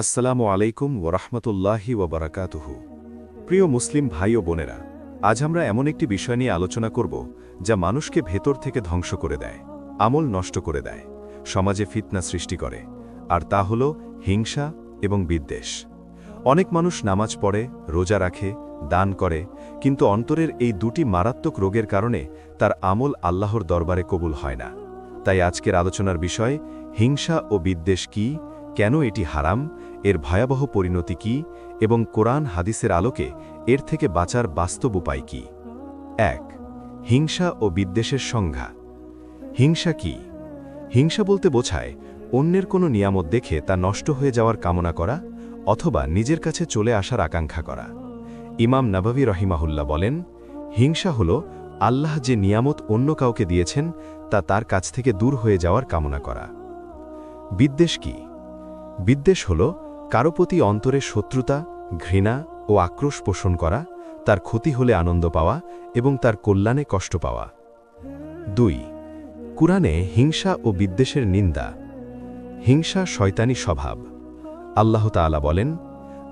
আসসালামু আলাইকুম ওরহমতুল্লাহি ওবরাকাতুহু প্রিয় মুসলিম ভাই ও বোনেরা, আজ আমরা এমন একটি বিষয় নিয়ে আলোচনা করব যা মানুষকে ভেতর থেকে ধ্বংস করে দেয়, আমল নষ্ট করে দেয়, সমাজে ফিতনা সৃষ্টি করে, আর তা হল হিংসা এবং বিদ্বেষ। অনেক মানুষ নামাজ পড়ে, রোজা রাখে, দান করে, কিন্তু অন্তরের এই দুটি মারাত্মক রোগের কারণে তার আমল আল্লাহর দরবারে কবুল হয় না। তাই আজকের আলোচনার বিষয়, হিংসা ও বিদ্বেষ কি কেন এটি হারাম? এর ভয়াবহ পরিণতি কি? এবং কোরআন হাদিসের আলোকে এর থেকে বাঁচার বাস্তব উপায় কি? এক, হিংসা ও বিদ্বেষের সংজ্ঞা। হিংসা কি? হিংসা বলতে বোঝায় অন্যের কোনো নিয়ামত দেখে তা নষ্ট হয়ে যাওয়ার কামনা করা অথবা নিজের কাছে চলে আসার আকাঙ্ক্ষা করা। ইমাম নববী রহিমাহুল্লাহ বলেন, হিংসা হল আল্লাহ যে নিয়ামত অন্য কাউকে দিয়েছেন তা তার কাছ থেকে দূর হয়ে যাওয়ার কামনা করা। বিদ্বেষ কি? বিদ্বেষ হল, কারও প্রতি অন্তরে শত্রুতা, ঘৃণা ও আক্রোশ পোষণ করা, তার ক্ষতি হলে আনন্দ পাওয়া এবং তার কল্যাণে কষ্ট পাওয়া। দুই, কুরআনে হিংসা ও বিদ্বেষের নিন্দা। হিংসা শয়তানি স্বভাব। আল্লাহ তাআলা বলেন,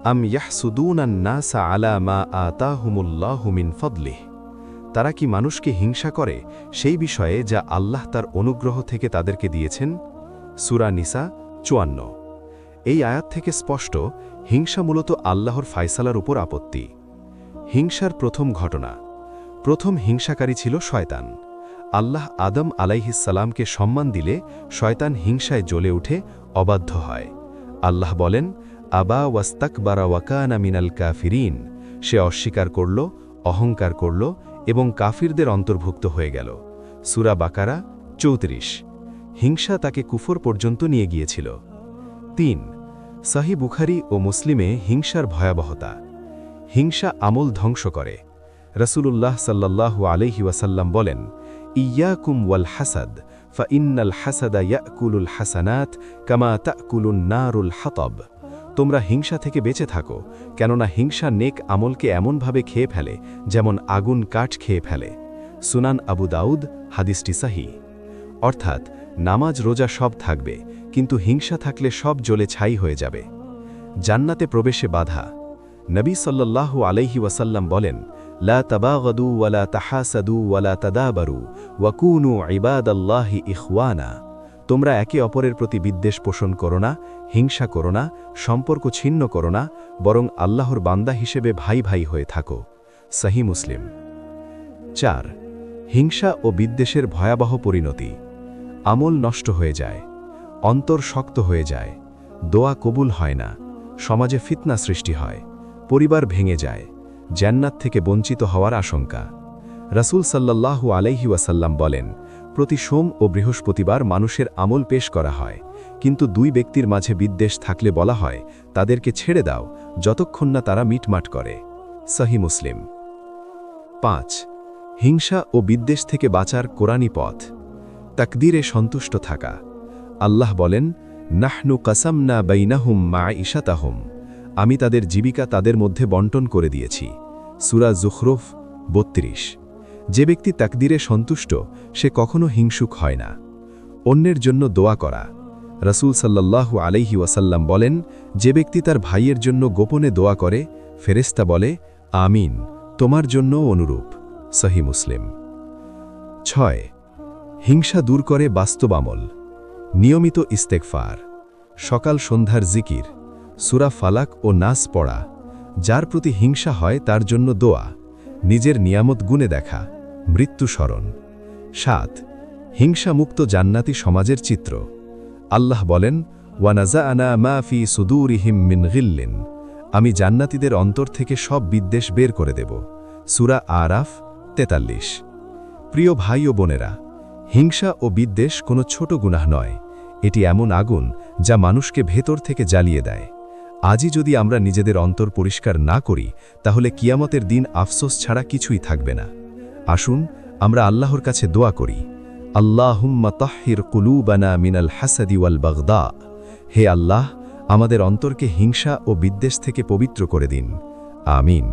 আম ইয়াহসুদুন নাসা আলা মা আতাহুমুল্লাহু মিন ফদলিহ। তারা কি মানুষকে হিংসা করে সেই বিষয়ে যা আল্লাহ তার অনুগ্রহ থেকে তাদেরকে দিয়েছেন? সুরা নিসা চুয়ান্ন। এই আয়াত থেকে স্পষ্ট, হিংসা মূলত আল্লাহর ফায়সালার উপর আপত্তি। হিংসার প্রথম ঘটনা। প্রথম হিংসাকারী ছিল শয়তান। আল্লাহ আদম আলাইহিসালামকে সম্মান দিলে শয়তান হিংসায় জ্বলে উঠে অবাধ্য হয়। আল্লাহ বলেন, আবা ওয়াস্তাকবারা ওয়াকানা মিনাল কাফিরিন। সে অস্বীকার করল, অহংকার করল এবং কাফিরদের অন্তর্ভুক্ত হয়ে গেল। সুরা বাকারা চৌত্রিশ। হিংসা তাকে কুফর পর্যন্ত নিয়ে গিয়েছিল। তিন সাহি বুখারি ও মুসলিমে হিংসার ভয়াবহতা। হিংসা আমল ধ্বংস করে। রসুলুল্লাহ সাল্লাল্লাহু আলহি ওয়াসাল্লাম বলেন, ইয়াকুম ওয়াল হাসাদ ফা ইন্নাল হাসাদা ইয়াকুলুল হাসানাত কামা তাকুলুন নারুল হাতব। তোমরা হিংসা থেকে বেঁচে থাকো, কেননা হিংসা নেক আমলকে এমনভাবে খেয়ে ফেলে যেমন আগুন কাঠ খেয়ে ফেলে। সুনান আবু দাউদ, হাদিসটি সাহি। অর্থাৎ, নামাজ রোজা সব থাকবে কিন্তু হিংসা থাকলে সব জ্বলে ছাই হয়ে যাবে। জান্নাতে প্রবেশে বাধা। নবী সাল্লাল্লাহু আলাইহি ওয়াসাল্লাম বলেন, লা তাবাগদু ওয়ালা তাহাসাদু ওয়ালা তাদাবারু ওয়াকুনু ইবাদাল্লাহি ইখওয়ানা। তোমরা একে অপরের প্রতি বিদ্বেষ পোষণ করো না, হিংসা করো না, সম্পর্ক ছিন্ন করো না, বরং আল্লাহর বান্দা হিসেবে ভাই ভাই হয়ে থাকো। সাহি মুসলিম। চার, হিংসা ও বিদ্বেষের ভয়াবহ পরিণতি। আমল নষ্ট হয়ে যায়। অন্তর শক্ত হয়ে যায়, দোয়া কবুল হয় না, সমাজে ফিতনা সৃষ্টি হয়, পরিবার ভেঙে যায়, জান্নাত থেকে বঞ্চিত হওয়ার আশঙ্কা। রাসূল সাল্লাল্লাহু আলাইহি ওয়াসাল্লাম বলেন, প্রতি সোম ও বৃহস্পতিবার মানুষের আমল পেশ করা হয়, কিন্তু দুই ব্যক্তির মাঝে বিদ্বেষ থাকলে বলা হয়, তাদেরকে ছেড়ে দাও, যতক্ষণ না তারা মিটমাট করে। সহি মুসলিম। পাঁচ, হিংসা ও বিদ্বেষ থেকে বাঁচার কোরআনী পথ। তাকদিরে সন্তুষ্ট থাকা। আল্লাহ বলেন, নাহনু কাসামনা বাইনাহুম মা ইশাতাহুম আমি তাদের জীবিকা তাদের মধ্যে বন্টন করে দিয়েছি। সুরা জুখরুফ বত্রিশ। যে ব্যক্তি তাকদিরে সন্তুষ্ট, সে কখনো হিংসুক হয় না। অন্যের জন্য দোয়া করা। রসুল সাল্লাল্লাহু আলাইহি ওয়াসাল্লাম বলেন, যে ব্যক্তি তার ভাইয়ের জন্য গোপনে দোয়া করে ফেরেস্তা বলে, আমিন, তোমার জন্য অনুরূপ। সহি মুসলিম। ছয়। হিংসা দূর করে বাস্তব আমল। নিয়মিত ইস্তেকফার সকাল সন্ধ্যার জিকির, সুরা ফালাক ও নাস পড়া, যার প্রতি হিংসা হয় তার জন্য দোয়া, নিজের নিয়ামত গুণে দেখা মৃত্যু স্মরণ সাত, হিংসামুক্ত জান্নাতি সমাজের চিত্র। আল্লাহ বলেন ওয়ানাজা আনা মা ফি সুদুরিহিম মিন গিল্লিন। আমি জান্নাতিদের অন্তর থেকে সব বিদ্বেষ বের করে দেব। সুরা আরাফ তেতাল্লিশ। প্রিয় ভাই ও বোনেরা হিংসা ও বিদ্বেষ কোনো ছোট গুনাহ নয়। এটি এমন আগুন যা মানুষকে ভেতর থেকে জ্বালিয়ে দেয়। আজই যদি আমরা নিজেদের অন্তর পরিষ্কার না করি, তাহলে কিয়ামতের দিন আফসোস ছাড়া কিছুই থাকবে না। আসুন, আমরা আল্লাহর কাছে দোয়া করি। আল্লাহুম্মা তাহির কুলুবানা মিনাল হাসাদি ওয়াল বাগদা। হে আল্লাহ, আমাদের অন্তরকে হিংসা ও বিদ্বেষ থেকে পবিত্র করে দিন। আমিন।